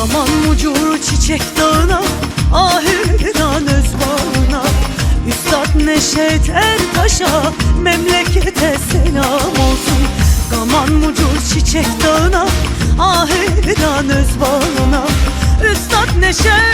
Gaman mucur çiçek dağına Ahirdan özbağına Üstad Neşet Ertaş'a Memlekete selam olsun. Gaman mucur çiçek dağına Ahirdan özbağına Üstad Neşet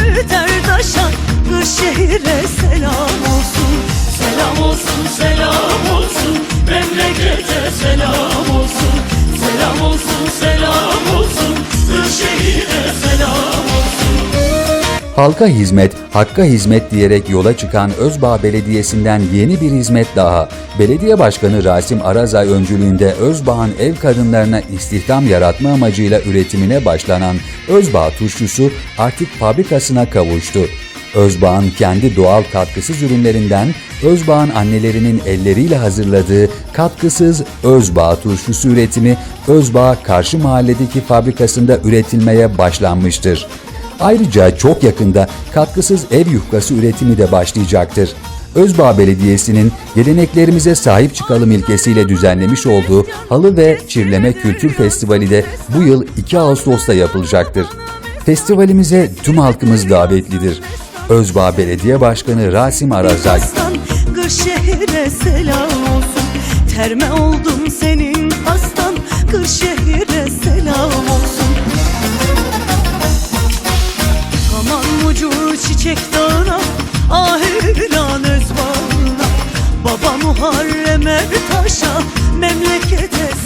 Halka hizmet, hakka hizmet diyerek yola çıkan Özbağ Belediyesi'nden yeni bir hizmet daha. Belediye Başkanı Rasim Arazay öncülüğünde Özbağ'ın ev kadınlarına istihdam yaratma amacıyla üretimine başlanan Özbağ turşusu artık fabrikasına kavuştu. Özbağ'ın kendi doğal katkısız ürünlerinden Özbağ'ın annelerinin elleriyle hazırladığı katkısız Özbağ turşusu üretimi Özbağ Karşı Mahalledeki fabrikasında üretilmeye başlanmıştır. Ayrıca çok yakında katkısız ev yufkası üretimi de başlayacaktır. Özbağ Belediyesi'nin geleneklerimize sahip çıkalım ilkesiyle düzenlemiş olduğu Halı ve Çirleme Kültür Festivali de bu yıl 2 Ağustos'ta yapılacaktır. Festivalimize tüm halkımız davetlidir. Özbağ Belediye Başkanı Rasim Aslan Kırşehir'e selam olsun Terme oldum senin aslan selam çiçek dağına Ahiran özbağına Baba Muharrem Ertaş'a Memlekete selam olsun